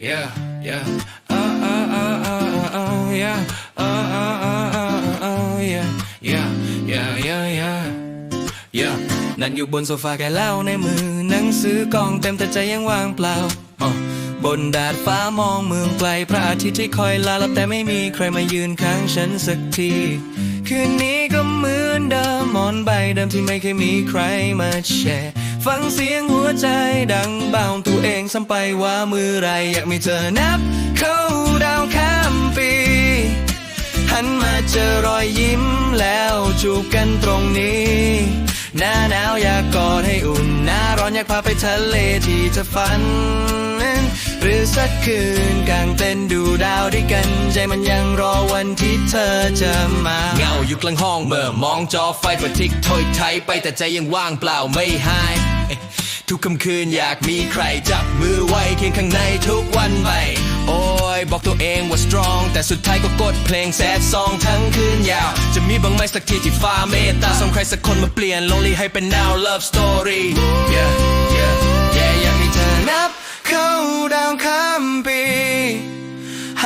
yeah, yeah. Oh, oh, oh, oh, oh, yeah. Oh, oh, oh, oh, oh, yeah. Yeah, yeah, yeah, yeah. yeah. นั่นอยู่บนโซฟาแกเล่าในมือ หนังสือกองเต็มแต่ใจยังว่างเปล่า บนดาดฟ้ามองเมืองไกล พระอาทิตย์ที่คอยลาลับแต่ไม่มีใครมายืนข้างฉันสักที คืน เดิมที่ไม่เคยมีใครมาแชร์ ฟังเสียงหัวใจดังเบาตัวเองซ้ำไปว่ามือไรอยากมีเธอนับ เข้าดาวข้ามปีหันมาเจอรอยยิ้มแล้วจูบกันตรงนี้หน้าหนาวอยากกอดให้อุ่นหน้าร้อนอยากพาไปทะเลที่เธอฝัน หรือสักคืนกลางเต้นดู ดาวด้วยกัน ใจมันยังรอวันที่เธอจะมา เงาอยู่กลางห้องเมื่อมองจอไฟกระทิกถอยไทยไปแต่ใจยังว่างเปล่าไม่หายทุกค่ำคืนอยากมีใครจับมือไว้เคียงข้างในทุกวันไปโอ้ยบอกตัวเองว่า strong แต่สุดท้ายก็กดเพลงแซดซองทั้งคืนยาว จะมีบางไหมสักทีที่ฟ้าเมตตาส่งใครสักคนมาเปลี่ยน lonely ให้เป็น now love story yeah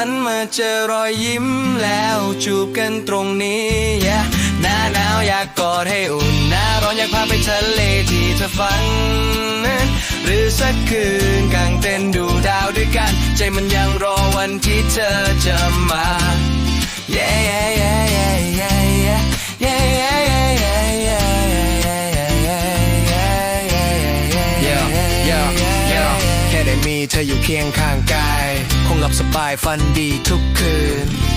นมาเจอรอยยิ้มแล้วจูบกันตรงนี้ yeah หน้าหนาวอยากกอดให้อุ่นหน้าร้อนอยากพาไปทะเลที่เธอฝัน หรือสักคืนกลางเต้นดูดาวด้วยกัน ใจมันยังรอวันที่เธอจะมา yeah yeah yeah yeah yeah yeah yeah yeah yeah yeah yeah yeah แค่ได้มีเธออยู่เคียงข้างกาย บายฝันดีทุกคืน